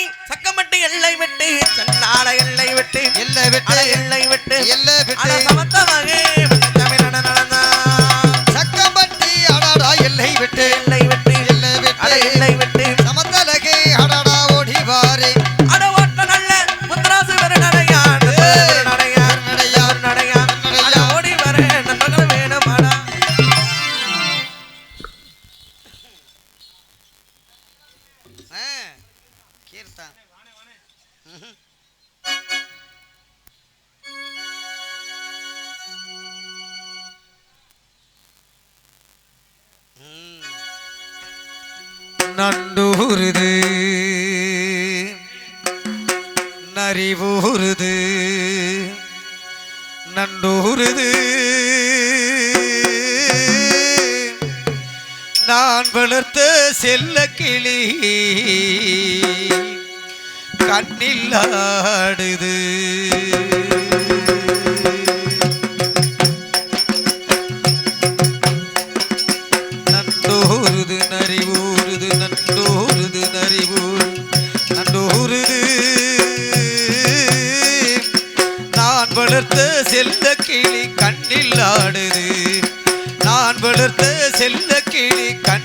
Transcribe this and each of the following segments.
சக்கம்பட்டி எல்லை விட்டு. சன்னாட எல்லை விட்டு. எல்லை விட்டு. எல்லை விட்டு. எல்லை நான் வளர்த்த செல்ல கிளி. கண்ணில் ஆடுது. நண்டோருது நரிவூருது நண்டோருது நரிவூர். நண்டோருது. நான் வளர்த்த செல்ல கிளி கண்ணில் ஆடுது. வளர்த்த செல்ல கிளி கண்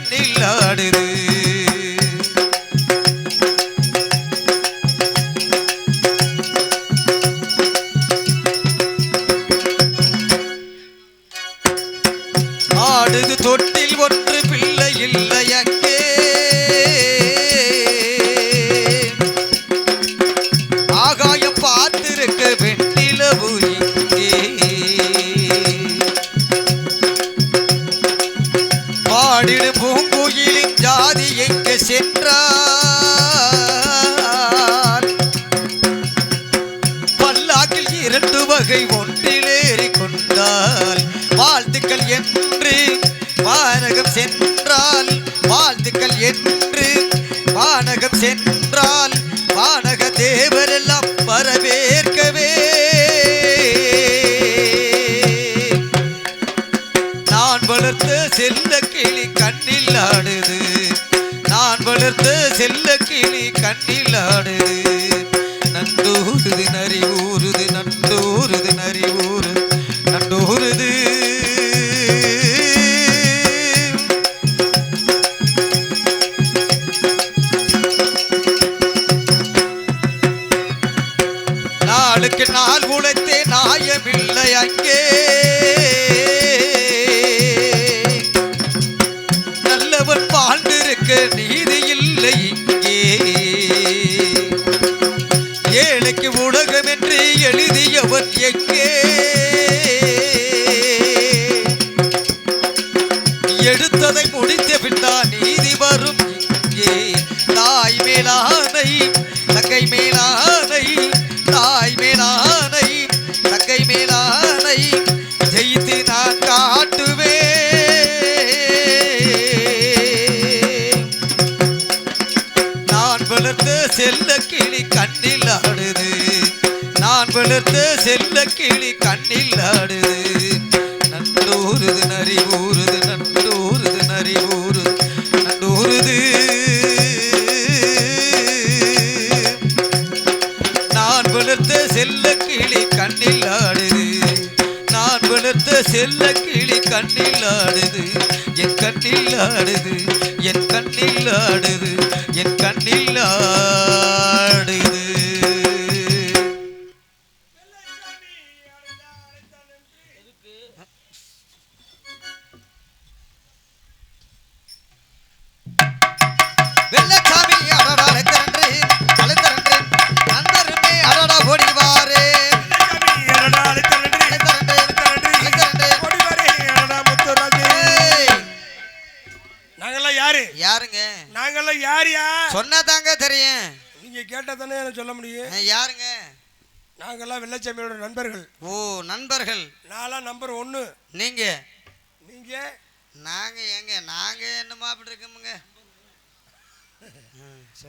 செல்ல கிளி கண்ணில் ஆடுது. நான் வளர்த்த செல்ல கிளி கண்ணில் ஆடுது. நண்டூருது நரி ஊறுது நண்டூருது நரி ஊறுது நண்டூருது நாளுக்கு நாள் உழைத்தே நாயமில்லை அங்கே. எழுதியவன் செல்ல கிளி கண்ணில் ஆடுது. நண்டூருது நரி ஊறுது நண்டூருது நரி ஊறுது நண்டூருது நான் வளர்த்த செல்ல கிளி கண்ணில் ஆடுது. நான் வளர்த்த செல்ல கிளி கண்ணில் ஆடுது. என் கண்ணில் ஆடுது என் கண்ணில் ஆடுது. நீங்க நாங்க எங்க? நாங்க என்னமா அப்படி இருக்கோமுங்க?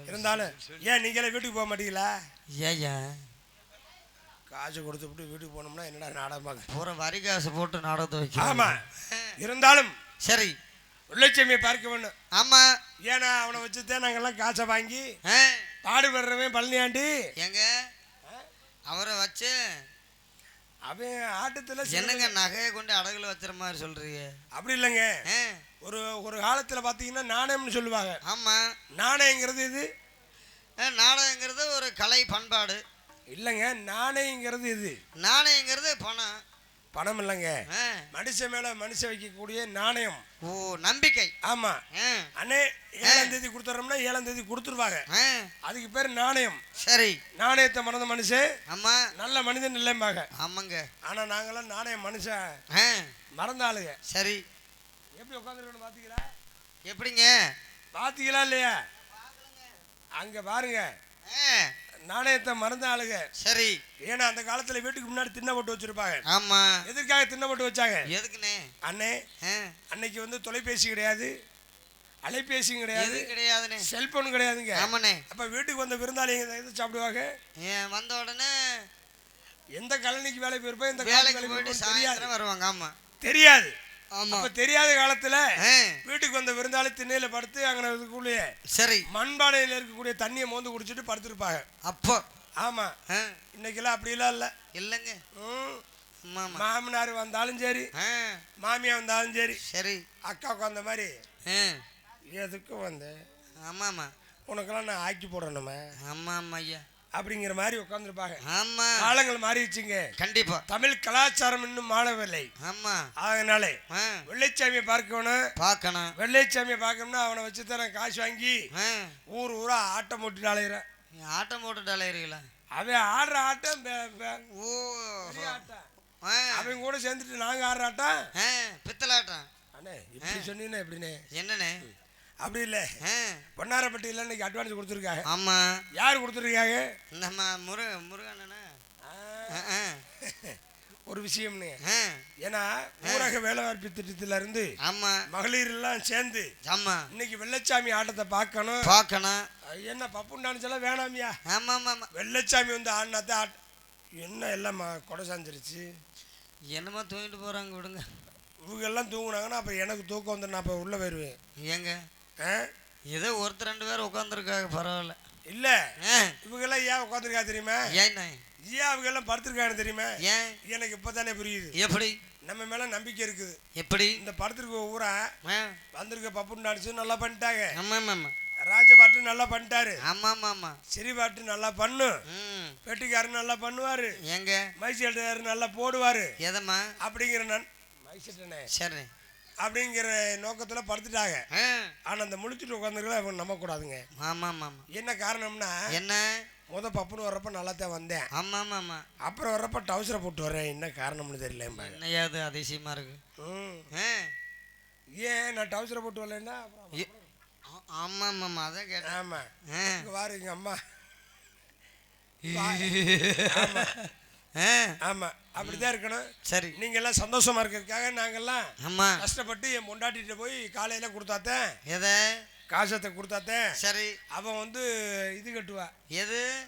இருந்தாலும் ஏன் நீங்களே வீட்டுக்கு போக மாட்டீங்களா? ஏய்யா காசு கொடுத்துவிட்டு வீட்டுக்கு போனோம்னா என்னடா நாடகமாக பூரா வரி காசு போட்டு நாடகத்தை வைக்க ஆமா. இருந்தாலும் சரி. வெள்ளச்சாமியை பார்க்க வேண்டும் ஆமா. ஏன்னா அவனை வச்சுதான் நாங்கெல்லாம் காசை வாங்கி ஆ, பாடுபடுறவன் பழனியாண்டி. ஏங்க அவரை வச்சு அவன் ஆட்டத்துல என்னங்க நகையை கொண்டு அடகுல வச்சுற மாதிரி சொல்றீங்க? அப்படி இல்லைங்க. ஒரு ஒரு காலத்துல பாத்தீங்கன்னா நாணயம்னு சொல்லுவாங்க. ஆமா. நாணயங்கிறது இது ஆ, நாடகங்கிறது ஒரு கலை பண்பாடு. இல்லைங்க நாணயங்கிறது இது நாணயங்கிறது பணம். பணம் இல்லைங்க. மனுஷன் மேல மனுஷன் வைக்கக்கூடிய நாணயம். ஓ நம்பிக்கை. ஆமா. அண்ணே ஏழாம் தேதி கொடுத்துறோம்னா ஏழாம் தேதி கொடுத்துருவாங்க. அதுக்கு பேர் நாணயம். சரி. நாணயத்தை மறந்த மனுஷன் ஆமா. நல்ல மனிதன் இல்லைம்பாங்க. ஆமாங்க. ஆனா நாங்கெல்லாம் நாணயம் மனுஷன். மறந்த ஆளுங்க சரி. எப்படி உட்காந்துருக்கணும் பாத்தீங்களா எப்படிங்க? பாத்தீங்களா இல்லையா? அங்க பாருங்க. நாணயத்தை மறந்த ஆளுங்க சரி. ஏன்னா அந்த காலத்துல வீட்டுக்கு முன்னாடி திண்ணை போட்டு வச்சிருப்பாங்க. ஆமா. எதற்காக திண்ணை போட்டு வச்சாங்க? எதுக்குண்ணே? அண்ணே அன்னைக்கு வந்து தொலைபேசி கிடையாது. அலைபேசியும் கிடையாது. கிடையாதுண்ணே? செல்போன் கிடையாதுங்க. ஆமாண்ணே. அப்ப வீட்டுக்கு வந்த விருந்தாளிங்க எது சாப்பிடுவாங்க? வந்த உடனே எந்த கழனிக்கு வேலை போயிருப்போம் இந்த வேலைக்கு போயிட்டு சாயந்தரம் வருவாங்க ஆமா. தெரியாது. அப்ப தெரியாத காலத்துல வீட்டுக்கு வந்த விருந்தாளி திண்ணையில படுத்து அங்கே இதுக்குள்ளேயே சரி. மண்பானையில இருக்கக்கூடிய தண்ணியை மோந்து குடிச்சிட்டு படுத்திருப்பாங்க. அப்போ? ஆமா. இன்னைக்கெல்லாம் அப்படிலாம் இல்லை. இல்லைங்க. மாமனார் வந்தாலும் சரி மாமியா வந்தாலும் சரி சரி. அக்கா உட்காந்த மாதிரி ஆ, எதுக்கு வந்து ஆமா ஆமா. உனக்கெல்லாம் நான் ஆக்கி போடணுமே. ஆமா ஆமா ஐயா. அப்படிங்கிற மாதிரி உட்காந்துருப்பாங்க ஆமா. காலங்கள் மாறிடுச்சுங்க. கண்டிப்பா. தமிழ் கலாச்சாரம் இன்னும் மாறவில்லை. ஆமா. அதனாலே வெள்ளைச்சாமியை பார்க்கணும். பார்க்கணும். வெள்ளைச்சாமியை பார்க்கணும்னா அவனை வச்சு தான் காசு வாங்கி ஊர் ஊரா ஆட்டம் போட்டு அலையிறான் ஆட்டம் போட்டுட்டு அலையிறீங்களா அவன் ஆடுற ஆட்டம் ஓ. ஆட்டம். அவன் கூட சேர்ந்துட்டு நாங்க ஆடுற ஆட்டம். பித்தலாட்டம். அண்ணே இப்படி சொன்னீங்கன்னா எப்படிண்ணே? என்னண்ணே? அப்படி இல்லை. பொன்னாரப்பட்டியில் இன்னைக்கு அட்வான்ஸ் கொடுத்துருக்காங்க. ஆமா. யார் கொடுத்துருக்காங்க? நம்ம முரு ஆ, ஒரு விஷயம்னு. ஏன்னா ஊரக வேலைவாய்ப்பு திட்டத்துல இருந்து ஆமா. மகளிர் எல்லாம் சேர்ந்து ஆமா. இன்னைக்கு வெள்ளச்சாமி ஆட்டத்தை பார்க்கணும். பார்க்கணும். என்ன பப்புண்டானுச்செல்லாம் வேணாமியா? ஆமா ஆமா வெள்ளச்சாமி வந்து ஆடினாத்த ஆட் என்ன எல்லாம் கொடை சாஞ்சிருச்சு? என்னமோ தூங்கிட்டு போறாங்க விடுங்க. இவங்க எல்லாம் தூங்குனாங்கன்னா அப்போ எனக்கு தூக்கம் வந்து நான் அப்போ உள்ளே போயிடுவேன் ஏங்க? ஏதோ ஒருத்தர் ரெண்டு பேர் உட்காந்துருக்காங்க பரவாயில்ல. இல்லை. இவங்கெல்லாம் ஏன் உட்காந்துருக்கா தெரியுமா? ஏண்ணே ஏன் அவங்க எல்லாம் படுத்திருக்காங்க தெரியுமா? ஏன்? எனக்கு இப்போ தானே புரியுது. எப்படி? நம்ம மேலே நம்பிக்கை இருக்குது. எப்படி? இந்த படத்திற்கு ஊரா வந்திருக்க பப்பு டான்ஸும் நல்லா பண்ணிட்டாங்க. ஆமா ஆமா ஆமா. ராஜபாட்டு நல்லா பண்ணிட்டாரு. ஆமா ஆமா ஆமா. சிறி பாட்டு நல்லா பண்ணும் ம். வெட்டிக்காரர் நல்லா பண்ணுவாரு. ஏங்க? மைசெட்டாரு நல்லா போடுவாரு. எதம்மா? அப்படிங்கிற நான் மைசெட்டனே சரி. அப்படிங்கிற நோக்கத்துல படுத்துட்டாங்க. ஆனா அந்த முழிச்சிட்டு உட்காந்துருக்கல அவங்க நம்ப கூடாதுங்க ஆமா என்ன காரணம்னா என்ன? முத பப்புன்னு வர்றப்ப நல்லா தான் வந்தேன். ஆமா ஆமா ஆமா அப்புறம் வர்றப்ப டவுசரை போட்டு வர்றேன். என்ன காரணம்னு தெரியல என்னையா அது அதிசயமா இருக்கு? ஏன் நான் டவுசரை போட்டு வரலன்னா ஆமா ஆமா ஆமா அதான் கேட்டேன். ஆமா. பாரு எங்க அம்மா. ஆமா ஆ, ஆமா அப்படிதான் இருக்கணும். சரி. நீங்க எல்லாம் சந்தோஷமா இருக்கிறதுக்காக நாங்கெல்லாம் ஆமா. கஷ்டப்பட்டு என் பொண்டாட்டிகிட்ட போய் காலையில கொடுத்தாத்தேன். எதை? காசத்தை கொடுத்தாத்தேன். சரி. அவன் வந்து இது கட்டுவா. எது?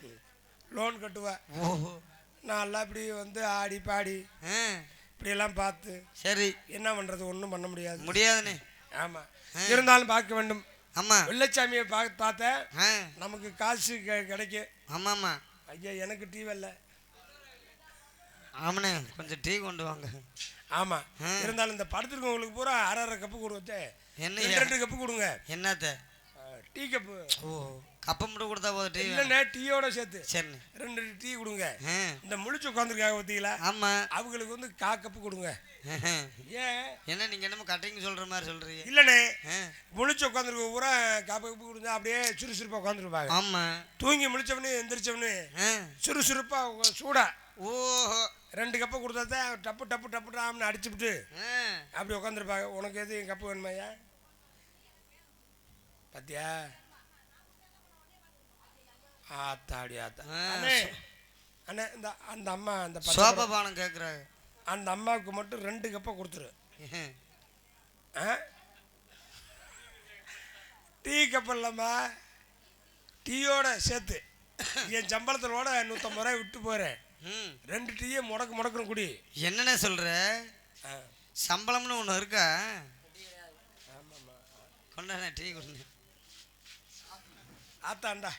லோன் கட்டுவா. ஓஹோ நான் எல்லாம் இப்படி வந்து ஆடி பாடி இப்படியெல்லாம் பார்த்து சரி. என்ன பண்றது? ஒன்றும் பண்ண முடியாது. முடியாதுண்ணே. ஆமா. இருந்தாலும் பார்க்க வேண்டும். ஆமா. வெள்ளச்சாமியை பார்க்க பார்த்தேன். நமக்கு காசு கிடைக்கும். ஆமா ஆமா ஐயா எனக்கு டீ இல்லை ஆமாண்ணே. கொஞ்சம் டீ கொண்டு வாங்க. ஆமா. இருந்தாலும் இந்த படத்திருக்கவங்களுக்கு பூரா அரை அரை கப்பு கொடுத்து என்ன ரெண்டு கப்பு கொடுங்க. என்னத்த? டீ கப்பு ஓ கப்பை மட்டும் கொடுத்தா போதும் டீ. இல்லைண்ணே டீயோட சேர்த்து. சரிண்ணே ரெண்டு டீ கொடுங்க. இந்த முழிச்சு உட்காந்துருக்காங்க பார்த்தீங்களா? ஆமா. அவங்களுக்கு வந்து கா கப்பு கொடுங்க. ஏன்? என்ன நீங்க என்னமோ கட்டிங் சொல்ற மாதிரி சொல்றீங்க. இல்லைண்ணே. முழிச்சு உட்காந்துருக்க பூரா காப்பு கப்பு கொடுங்க அப்படியே சுறுசுறுப்பாக உட்காந்துருப்பாங்க ஆமா. தூங்கி முழிச்சவனே எந்திரிச்சவனே ஆ, சுறுசுறுப்பாக சூடா. ஓஹோ. ரெண்டு கப்பை கொடுத்தா தான் டப்பு டப்பு டப்பு டாம்னு அடிச்சுப்புட்டு ஆ, அப்படி உட்காந்துருப்பாங்க உனக்கு எது என் கப்பு வேணுமாய்யா பாத்தியா? ஆத்தாடி ஆத்தா. அண்ணே அண்ணே இந்த அந்த அம்மா அந்த சோபா பானம் அந்த அம்மாவுக்கு மட்டும் ரெண்டு கப்பை கொடுத்துரு. டீ கப் இல்லைம்மா. டீயோட சேர்த்து. என் சம்பளத்திலோட நூற்றம்பது ரூபாய் விட்டு போகிறேன் ரெண்டு டீயே முடக்கு முடக்குன்னு குடி. என்னென்ன சொல்கிற சம்பளம்னு ஒன்று இருக்கா? கொண்டாண்ணா டீ கொடுங்க. ஆத்தாண்டா.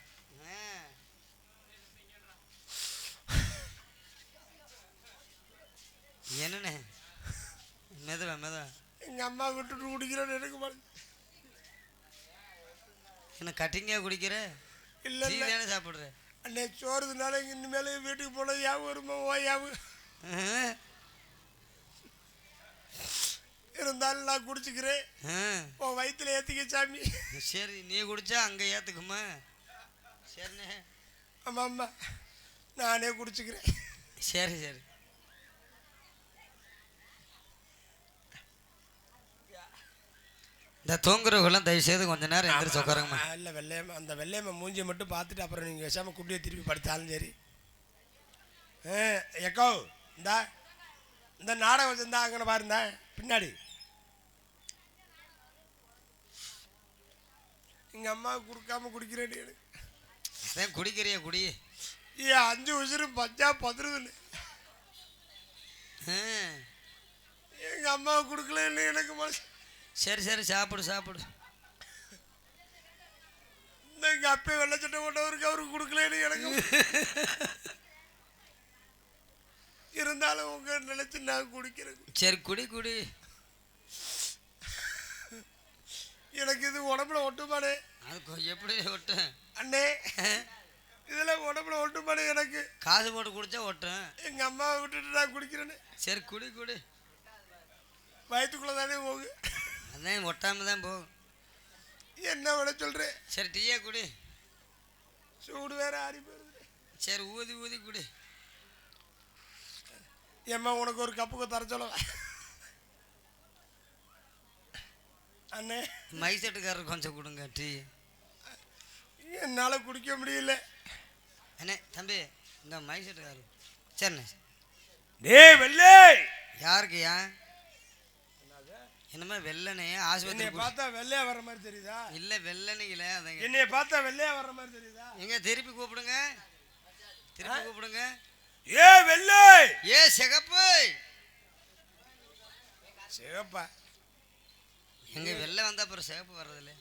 என்னண்ணே? மெதுவா மெதுவா. எங்கள் அம்மா விட்டுட்டு குடிக்கிறேன்னு எனக்கு பாருங்க என்ன கட்டிங்காக குடிக்கிற? இல்லை தானே சாப்பிட்ற? அண்ணே சோறுதுனால இனிமேல் வீட்டுக்கு போனது யாவும் வருமா ஓயாவும் ஆஹ். இருந்தாலும் நான் குடிச்சுக்கிறேன். உன் வயிற்றுல ஏற்றிக்க சாமி. சரி நீ குடிச்சா அங்கே ஏற்றுக்குமா சரிண்ணே. ஆமாம் அம்மா நானே குடிச்சுக்கிறேன். சரி சரி. இந்த தூங்குறவங்களாம் தயவு செய்து கொஞ்ச நேரம் எந்திரிச்சு உட்காருங்கம்மா. இல்லை வெள்ளையம்மா அந்த வெள்ளையம்மா மூஞ்சியை மட்டும் பார்த்துட்டு அப்புறம் நீங்கள் விஷாம குட்டியை திருப்பி படுத்தாலும் சரி. எக்கோ இந்தா இந்த நாடகம் வச்சிருந்தா அங்கே பாருந்தா பின்னாடி. எங்கள் அம்மா கொடுக்காம குடிக்கிறேன் அதான் குடிக்கிறிய குடி. ஏன் அஞ்சு உசுறு பச்சா பதுருதுன்னு. எங்கள் அம்மாவை கொடுக்கலன்னு எனக்கு மனசு சரி சரி சாப்பிடு சாப்பிடு. எங்கள் அப்பே வெள்ளச்சட்டை போட்டவருக்கு அவருக்கு கொடுக்கலன்னு எனக்கு இருந்தாலும் உங்க நினைச்சு நான் குடிக்கிறேன் சரி குடி குடி. எனக்கு இது உடம்புல ஒட்டுமானே அது எப்படி ஒட்டும் அண்ணே இதெல்லாம் உடம்புல ஒட்டுமானே எனக்கு. காசு போட்டு குடிச்சா ஒட்டும் எங்க அம்மாவை விட்டுட்டு நான் குடிக்கிறேன்னு. சரி குடி குடி. வயிற்றுக்குள்ள தானே போகு அதான் ஒட்டாம தான் போகும். என்ன விட சொல்றேன் சரி டீயே குடி. சூடு வேற ஆறி போயிருது. சரி ஊதி ஊதி குடி. ஏம்மா உனக்கு ஒரு கப்புக்கு தர சொல்ல? அண்ணே. மைசெட்டுக்காரர் கொஞ்சம் கொடுங்க டீ. என்னால குடிக்க முடியல. அண்ணே தம்பி இந்த மைசெட்டுக்காரர் சரிண்ணே. டேய் வெள்ளை! யாருக்கு ஏன் என்னமா வெள்ளனே ஆஸ்பத்திரி என்னைய பார்த்தா வெள்ளையா வர்ற மாதிரி தெரியுதா? இல்ல வெள்ளனைகள அதங்க என்னைய பார்த்தா வெள்ளையா வர்ற மாதிரி தெரியுதா? எங்க திருப்பி கூப்பிடுங்க. திருப்பி கூப்பிடுங்க. ஏ வெள்ளை! ஏ சிகப்பு! சிவப்பா எங்க வெள்ளை வந்தா அப்புறம் சிகப்பு வர்றதில்ல.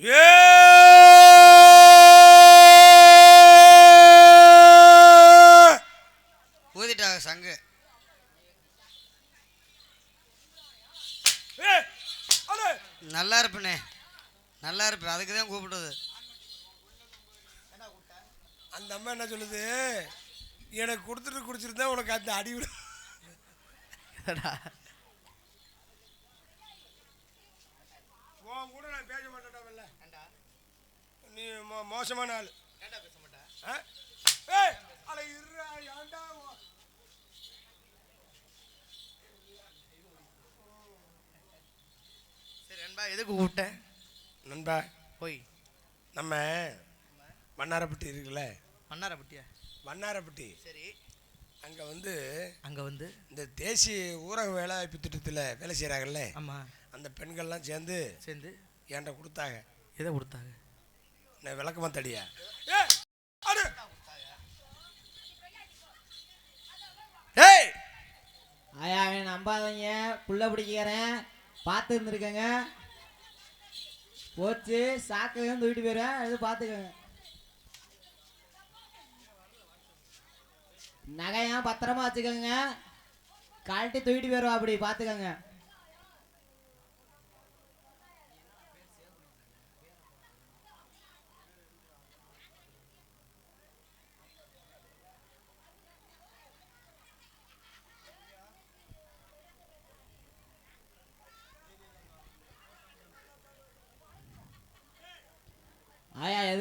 ஏ! ஊதிட்டாங்க சங்கு ஏ, அடே. நல்லா இருப்பேனே. நல்லா இருப்பேன். அதுக்கு தான் கூப்பிடுது அந்த அம்மா என்ன சொல்லுது? எனக்கு கொடுத்துட்டு குடிச்சிருந்தா உனக்கு அந்த அடி உன் கூட நான் பேச மாட்டேன்டா வெள்ளை. நீ மோசமான ஆள். ஆ? ஏய், அட இருடா, ஏன்டா உன்- சரி நண்பா எதுக்கு கூப்பிட்டேன் நண்பா போய். நம்ம வண்ணாரப்பட்டி இருக்குல்ல? மன்னாரப்பட்டியா? வண்ணாரப்பட்டி சரி. அங்கே வந்து அங்கே வந்து? இந்த தேசிய ஊரக வேலைவாய்ப்பு திட்டத்தில் வேலை செய்கிறாங்கல்ல ஆமாம் அந்த பெண்கள்லாம் சேர்ந்து சேர்ந்து? என்கிட்ட கொடுத்தாங்க. எதை கொடுத்தாங்க? நான் விளக்கமாக தடியா? ஏய்! அவன் நம்பாதீங்க புள்ள பிடிக்கிறேன் பார்த்து இருந்துருக்கேங்க. போச்சு சாக்கையும் தூக்கிட்டு போயிடுவேன். இது பார்த்துக்கோங்க நகையா பத்திரமா வச்சுக்கோங்க. கழட்டி தூக்கிட்டு போயிடுவா அப்படி பார்த்துக்கோங்க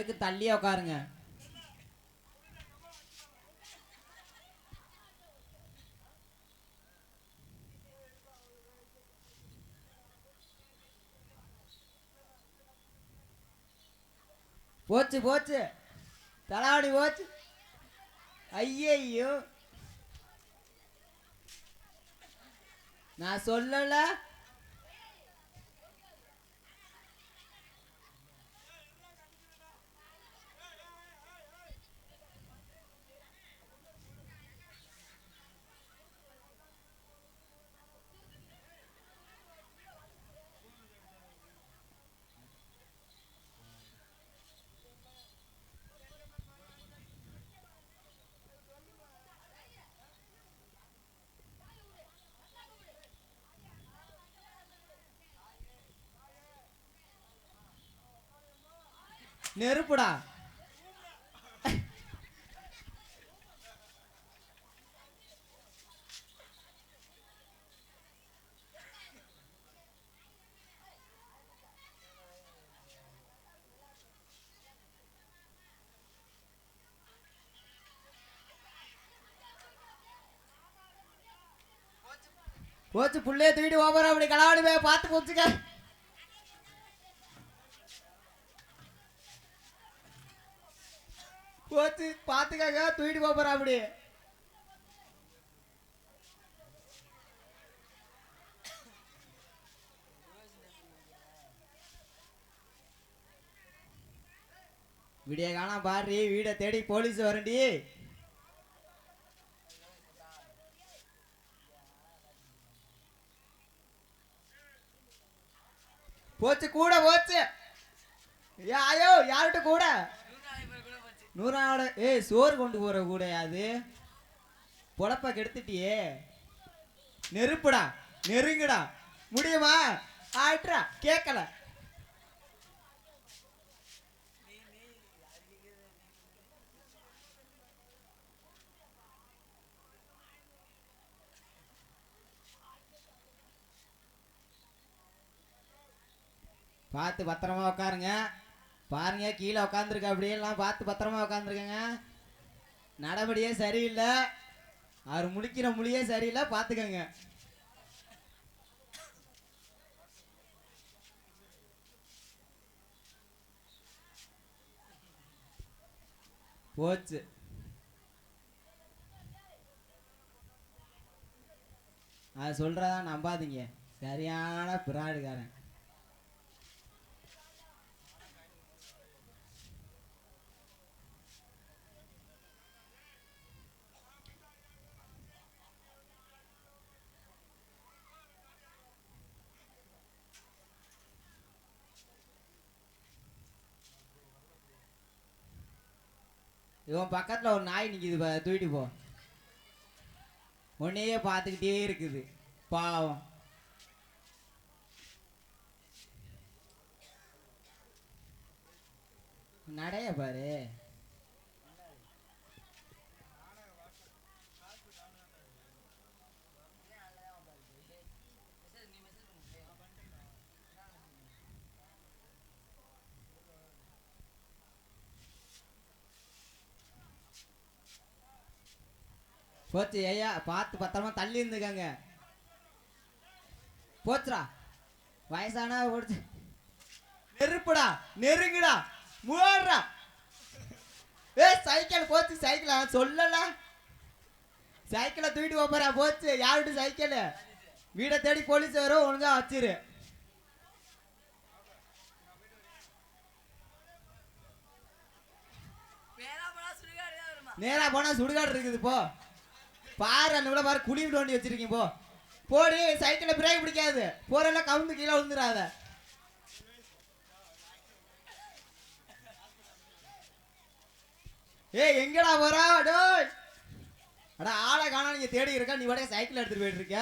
ஆயா தள்ளியே உட்காருங்க. போச்சு போச்சு. தலாவடி போச்சு. ஐயையோ. நான் சொல்லல. நெருப்புடா. போச்சு புள்ளைய தூக்கிட்டு ஓபரா அப்படி களவாடி போய் பார்த்து போச்சுக்க போச்சு பார்த்துக்காக தூக்கிட்டு போறா அப்படி. விடிய காணா பாரு வீடை தேடி போலீஸ் வரண்டி. போச்சு கூட போச்சு. ஏ ஐயோ யார்கிட்ட கூட? நூறாவோட ஏய் சோறு கொண்டு போற கூடையாது. அது பொழப்ப கெடுத்துட்டியே. நெருப்புடா நெருங்குடா. முடியுமா? ஆயிட்டா கேட்கல பார்த்து பத்திரமா உட்காருங்க. பாருங்க கீழே உட்காந்துருக்க அப்படியெல்லாம் பார்த்து பத்திரமா உட்காந்துருக்கங்க நடபடியே சரியில்லை. அவர் முழிக்கிற மொழியே சரியில்லை பார்த்துக்கங்க. போச்சு. அது சொல்றதா நம்பாதீங்க. சரியான பிராடுகாரன் இவன் பக்கத்துல ஒரு நாய் நிக்குது பா- தூக்கிட்டு போ. உன்னையே பார்த்துக்கிட்டே இருக்குது பாவம். நடைய பாரு. போச்சு ஐயா. பார்த்து பத்திரமா தள்ளி இருந்துக்கங்க. போச்சுடா. வயசானா போச்சு. நெருப்புடா நெருங்குடா. மூடுறா ஏ சைக்கிள் போச்சு சைக்கிள்? சொல்லல. சைக்கிளை தூக்கிட்டு போறா. போச்சு. யாருட்டு சைக்கிள்? வீடை தேடி போலீஸ் வரும் ஒழுங்கா வச்சிரு. நேரா போனா சுடுகாடு இருக்குது போ. பாரு அந்த விட பாரு குழி வண்டி வச்சிருக்கீங்க போ. போடி சைக்கிள் பிரேக் பிடிக்காது. போறல கவுந்து கீழே விழுந்துடாத ஏய் எங்கடா போறா? டோய். அடா ஆளை காணா நீங்க தேடி இருக்கா? நீ வடைய சைக்கிள் எடுத்துட்டு போயிட்டு இருக்க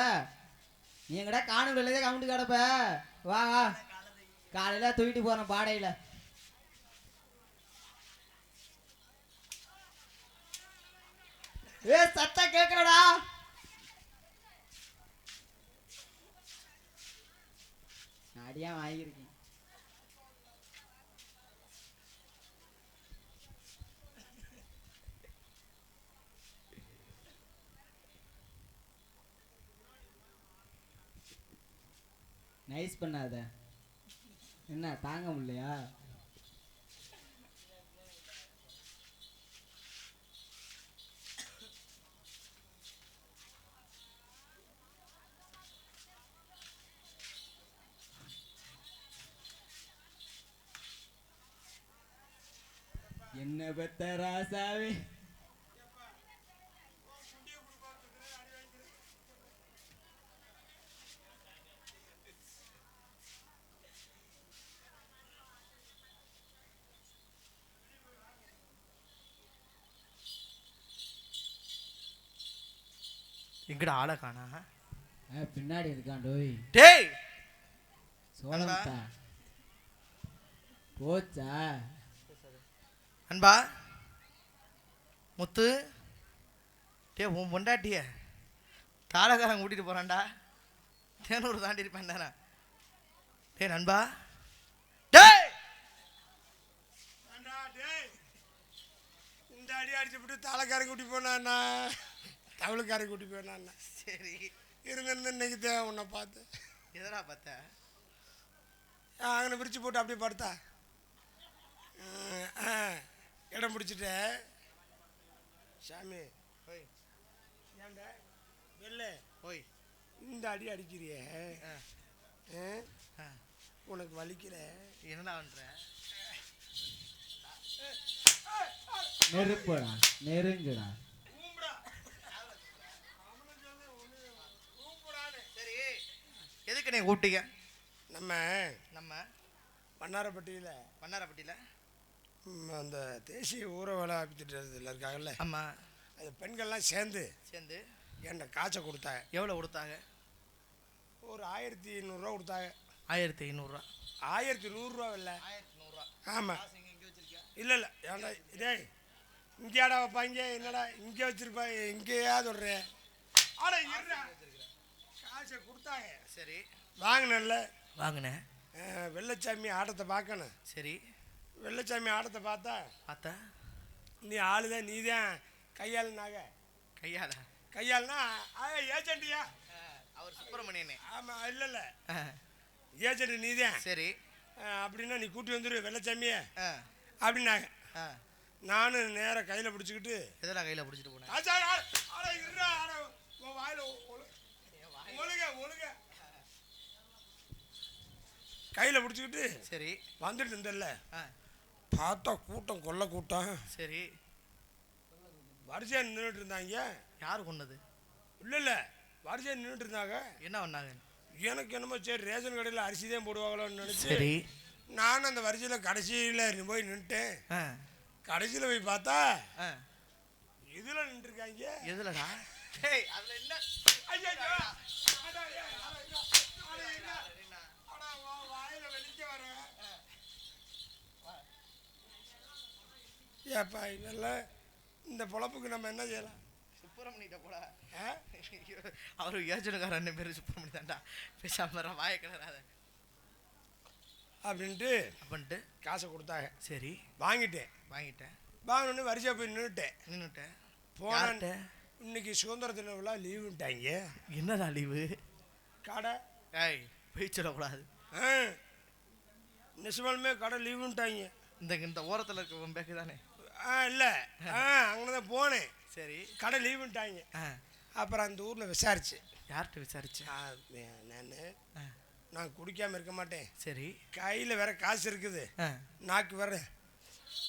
நீ எங்கடா காணும் இல்லையே கவுண்டு கிடப்ப. வா வா. காலையில தூக்கிட்டு போறேன் பாடையில. ஏ சத்த கேட்கலடா அடியா வாங்கியிருக்கேன். நைஸ் பண்ணாத. என்ன தாங்க முடியலையா? என்ன பெத்த ராசாவே எங்கடா ஆளை காணா? பின்னாடி இருக்கான் டோய்! டேய் சோழமுத்தா போச்சா? அன்பா முத்து டே உன் பொண்டாட்டிய தாளகாரன் கூட்டிட்டு போறான்டா. தேனூர் தாண்டி இருப்பேன் தானே. டே நண்பா. டேய்! இந்த அடி அடிச்சுவிட்டு தாளக்காரன் கூட்டி போனாண்ணா தவளுக்காரன் கூட்டி போனாண்ணா சரி. இருந்திருந்து இன்னைக்கு தான் உன்னை பார்த்து. எதடா பார்த்த? அங்கே விரிச்சு போட்டு அப்படியே படுத்தா. ஆ, ஆ, இடம் பிடிச்சிட்ட. சாமி ஓய் ஏண்டா? வெள்ள. ஓய் இந்த அடி அடிக்கிறியே? ஆ, ஆ? ஆ. உனக்கு வலிக்கல? என்னடா பண்ற? நெருப்புடா நெருங்குடா. சரி எதுக்கு நீ கூப்பிட்டீங்க நம்ம நம்ம வண்ணாரப்பட்டியில் வண்ணாரப்பட்டியில் அந்த தேசிய ஊரவலை திட்டத்தில் இருக்காங்கல்ல ஆமாம் அது பெண்கள்லாம் சேர்ந்து சேர்ந்து என்கிட்ட காய்ச்சல் கொடுத்தாங்க. எவ்வளோ கொடுத்தாங்க? ஒரு ஆயிரத்தி நூறுரூவா கொடுத்தாங்க. ஆயிரத்தி ஐநூறுரூவா ஆயிரத்தி நூறுரூவா இல்லை. ஆயிரத்தி நூறுரூவா ஆமாம் இல்லை இல்லை. ஏன்டா இதே இங்கேயாடா வைப்பாங்க என்னடா இங்கே வச்சிருப்பாங்க இங்கேயா சொல்கிறேன் ஆட இருடா. காசை கொடுத்தாங்க. சரி. வாங்கினேன்ல. வாங்கினேன் வெள்ளைச்சாமி ஆட்டத்தை பார்க்கணும். சரி. வெள்ளைச்சாமி ஆட்டத்தை பார்த்தா பார்த்தா? நீ ஆளு தான் நீ தான் கையாளுனாக கையால கையாளுனா ஏஜென்ட்டியா அவர் சுப்பிரமணியனே. ஆமாம் இல்லை இல்லை. ஏஜென்ட் நீ தான் சரி அப்படின்னா நீ கூட்டி வந்துரு வெள்ளைச்சாமியே. அப்படின்னாங்க நானும் நேராக கையில் பிடிச்சிக்கிட்டு எதெல்லாம் கையில் பிடிச்சிட்டு போனேன். கையில பிடிச்சிக்கிட்டு சரி. வந்துட்டு இருந்தல்ல ஆ. பார்த்தா கூட்டம் கொல்ல கூட்டம். சரி. வரிசையா நின்றுட்டு இருந்தாங்க. யார் கொண்டது இல்ல இல்ல. வரிசையா நின்றுட்டு இருந்தாங்க. என்ன பண்ணாங்க? எனக்கு என்னமோ சரி ரேஷன் கடையில் அரிசி தான் போடுவாங்களோன்னு நினைச்சு நானும் அந்த வரிசையில் கடைசியில் போய் நின்றுட்டேன் கடைசியில் போய் பார்த்தா இதுல நின்றுருக்காங்க எதுலடா? டேய் அதுல என்ன ஐயையோ! அட, ஏ, அட, இங்க, அட, இங்க. அட, உன் வாயில வெளிக்க வர. ஏப்பா இதெல்லாம் இந்த பொழப்புக்கு நம்ம என்ன செய்யலாம்? சுப்பிரமணியிட்ட ஆ? அவரு ஏஜனுக்கார அண்ணன் பேரு சுப்பிரமணி தான்டா. பேசாம வாயை கிளறாத அப்படின்ட்டு அப்படின்ட்டு? காசை கொடுத்தாங்க. சரி. வாங்கிட்டேன். வாங்கிட்டேன். வாங்கினோடனே வரிசையா போய் நின்றுட்டேன் நின்னுட்டேன். போன யார்கிட்ட? இன்னைக்கு சுதந்திர தின விழா லீவுட்டாங்க என்னடா லீவு கடை. ஏய் போய் சொல்லக்கூடாது. நிசமாலுமே கடை லீவுன்ட்டாங்க இந்த இந்த ஓரத்தில் இருக்க பேக்கு தானே? இல்லை. ஆ. அங்கே தான் போனேன். சரி. கடை லீவுன்ட்டாங்க ஆ. அப்புறம் அந்த ஊரில் விசாரிச்சு. யார்கிட்ட விசாரிச்ச? நான். நான் குடிக்காம இருக்க மாட்டேன். சரி. கையில் வேற காசு இருக்குது. நாக்கு வேற.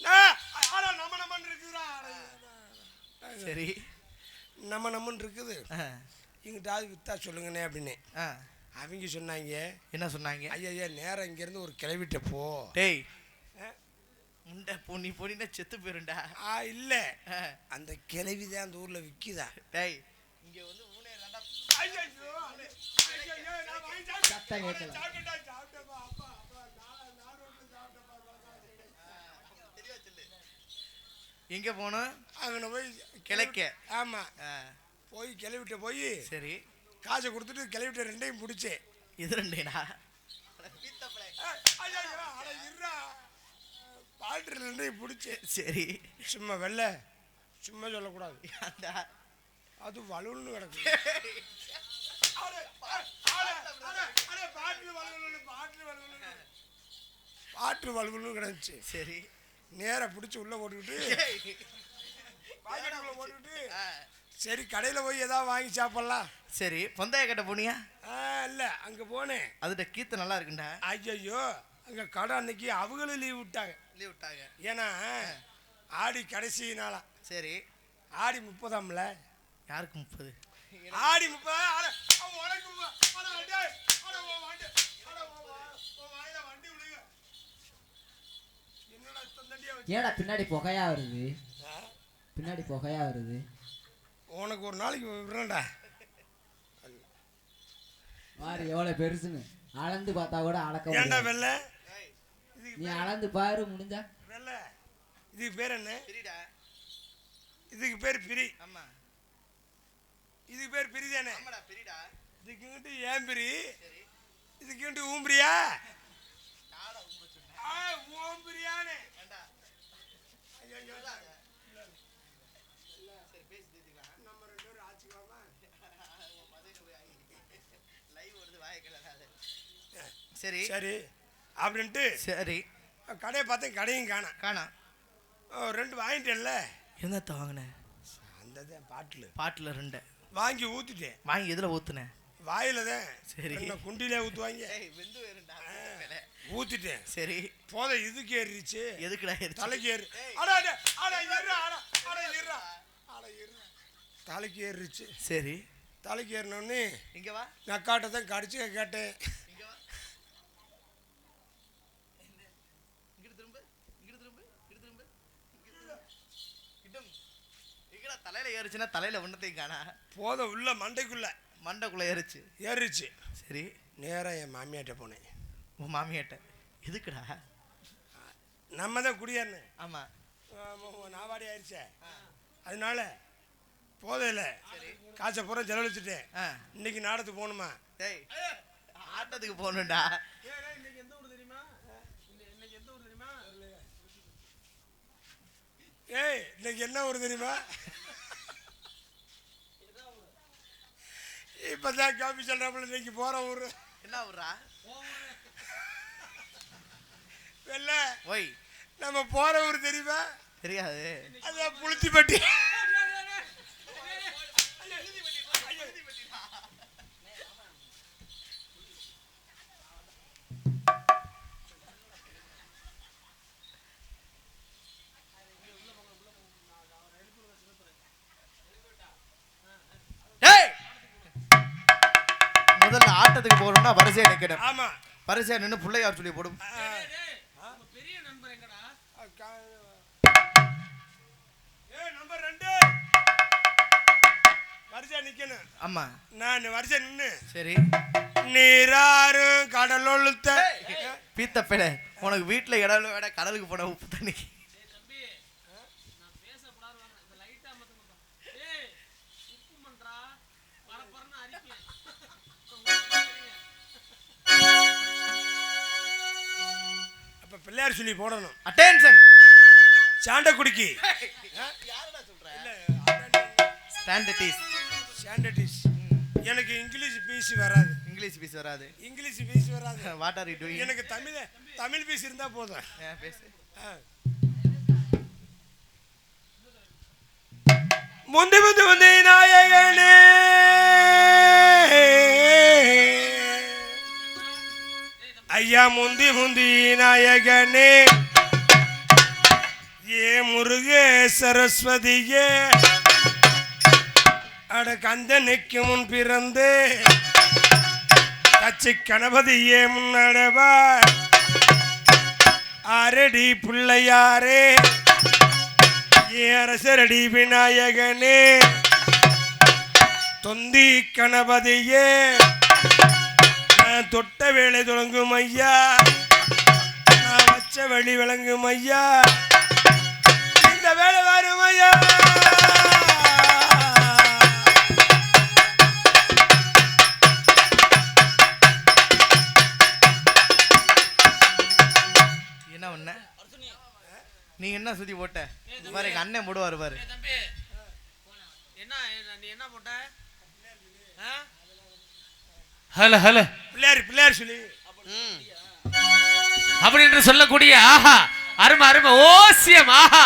நம்ம நம்மன்னு இருக்குதுடா. சரி. நம்ம நம்மன்னு இருக்குது. ஆ. இங்கிட்டாவது வித்தா சொல்லுங்கண்ணே அப்படின்னு. அவங்க சொன்னாங்க. என்ன சொன்னாங்க? ஐயா ஐயா நேரம் இங்கேருந்து ஒரு கிளவிட்ட போ. டேய் முண்டை பொன்னி பொன்னினா செத்து போயிருண்டா ஆ இல்லை அந்த கிளவி தான் அந்த ஊரில் விற்கிதா டேய் இங்க வந்து ஊனே தாண்டா. சத்தம் கேட்கல எங்க போனோம் அங்கன போய் கிளைக்க. ஆமா ஆ, போய் கிளவிட்ட போய் சரி காசை கொடுத்துட்டு கிளவிட்ட ரெண்டையும் பிடிச்சேன் இது ரெண்டேடா பால்ட்ரி ரெண்டையும் பிடிச்சேன் சரி. சும்மா வெள்ள. சும்மா சொல்லக்கூடாது? அது வலுன்னு கிடக்கு. பாட்டில் பாட்டில். பாட்டு வலுவலுன்னு கிடந்துச்சு. சரி. நேரா பிடிச்சி உள்ள போட்டுக்கிட்டு போட்டுக்கிட்டு சரி கடையில் போய் ஏதாவது வாங்கி சாப்பிட்லாம். சரி. பொந்தைய கட்ட போனியா? ஆ இல்லை அங்கே போனேன். அதுட்ட கீத்து நல்லா இருக்குண்டா? ஐயோ அங்கே கடை அன்னைக்கு அவங்களும் லீவ் விட்டாங்க. லீவ் விட்டாங்க. ஏன்னா ஆடி கடைசி நாளா. சரி. ஆடி முப்பதாம்ல? யாருக்கு முப்பது? ஆடி முப்பது ஏடா பின்னாடி புகையா வருது? பின்னாடி புகையா வருது? உனக்கு ஒரு நாளைக்கு விடுறேன்டா. பாரு எவ்வளவு பெருசுன்னு. அளந்து பார்த்தா கூட அளக்க ஏன்டா. வெள்ளை நீ அளந்து பாரு முடிஞ்சா. வெள்ளை இதுக்கு பேர் என்ன? சரிடா இதுக்கு பேர் பிரி. ஆமா. இதுக்கு பேர் பிரி தானே? ஆமாடா பிரிடா. இதுக்குங்கிட்டு ஏன் பிரி? இதுக்குங்கிட்டு ஊம்பிரியா நாடா உங்க சொன்னேன் ஆ, ஊம்பிரியானே ஏண்டா ஐயோ. சரி பேசி தீர்த்துக்கலாம் நம்ம ரெண்டு பேரும் ஆச்சுக்கலாமா லைவ் வருது வாய கிளறாத சரி. சரி. அப்படின்ட்டு சரி. கடையை பார்த்தேன் கடையும் காணோம். காணா ஓ, ரெண்டு வாங்கிட்டேன்ல. என்னத்த வாங்கினேன் அந்த தான் பாட்டில். பாட்டில் ரெண்டு. வாங்கி ஊற்றிட்டேன் வாங்கி எதில் ஊத்துனேன் வாயில தான். சரி. குண்டிலே ஊற்றுவாங்க ஏய் வெந்து ஊற்றிட்டேன் சரி. போதை இதுக்கு ஏறிச்சு எதுக்குடா? தலைக்கு ஏறு. அடா அடா அடா இருடா அடா அடா இருடா. அடா இருடா. தலைக்கு ஏறிச்சு சரி. தலைக்கு ஏறினோடனே இங்க வா. நக்காட்டை தான் கடிச்சு கேட்டேன். தலையில ஏறுச்சுன்னா தலையில ஒன்றத்தையும் காணா. போதை உள்ள மண்டைக்குள்ள. மண்டைக்குள்ள ஏறுச்சு. ஏறிச்சு. சரி. நேராக என் மாமியாட்ட போனேன். உன் மாமியாட்ட எதுக்குடா? நம்ம தான் குடியேறினேன் ஆமா நாவாடி ஆயிடுச்சே. அதனால போதையில் காசை பூரா செலவழிச்சிட்டேன். ஆ. இன்னைக்கு நாடத்துக்கு போகணுமா? டேய் ஆட்டத்துக்கு போகணும்டா. இன்னைக்கு எந்த ஊர் தெரியுமா? இன்னைக்கு எந்த ஊர் தெரியுமா? ஏய் இன்னைக்கு என்ன ஊர் தெரியுமா? இப்பதான் காபி சொல்றாப்புல இன்னைக்கு போற ஊரு. என்ன விட்றா வெள்ள. ஒய் நம்ம போற ஊர் தெரியுமா? தெரியாது. அதான் புளுத்திப்பட்டி. போகணும்னா வரிசையா நிக்கணும். ஆமா. வரிசையா நின்று பிள்ளையார் சொல்லி போடும்? ஏய் நம்பர் ரெண்டு. வரிசையா நிக்கணும். ஆமா. நான் வரிசை நின்னு. சரி. நீராறும் கடலொழுத்த. பீத்தப்பேல உனக்கு வீட்டுல இடம் வேணா கடலுக்கு போன உப்பு தண்ணி பிள்ளையார் சொல்லி போடணும். அட்டென்ஷன் சாண்டக்குடிக்கு. சாண்டடிஸ் எனக்கு இங்கிலீஷ் பீஸ் வராது. இங்கிலீஷ் பீஸ் வராது. இங்கிலீஷ் பீஸ் வராது. வாட் ஆர் யூ டூயிங் எனக்கு தமிழ் தமிழ் பீஸ் இருந்தா போதும் பேசு. முந்தி முந்தி முந்தி நாயகனே. முந்தி முந்தி நாயகனே. ஏ முருகே சரஸ்வதியே. அட கந்தனுக்கு முன் பிறந்து. கச்சி கணபதியே முன்னடவா ஆரடி பிள்ளையாரே. ஏ அரசரடி விநாயகனே. தொந்தி கணபதியே. நான் தொட்ட வேலை தொடங்கும் ஐயா. நான் வச்ச வழி விளங்கும் ஐயா. இந்த வேலை வரும் ஐயா. என்ன பண்ண நீ என்ன சுத்தி போட்ட? பாரு எங்க அண்ணன் போடுவாரு பாரு. என்ன நீ என்ன போட்ட? Hello hello. பிள்ளையார் பிள்ளையார் சொல்லி. அப்படி என்று சொல்லக்கூடிய ஆஹா அருமை அருமை ஓசியம் ஆஹா.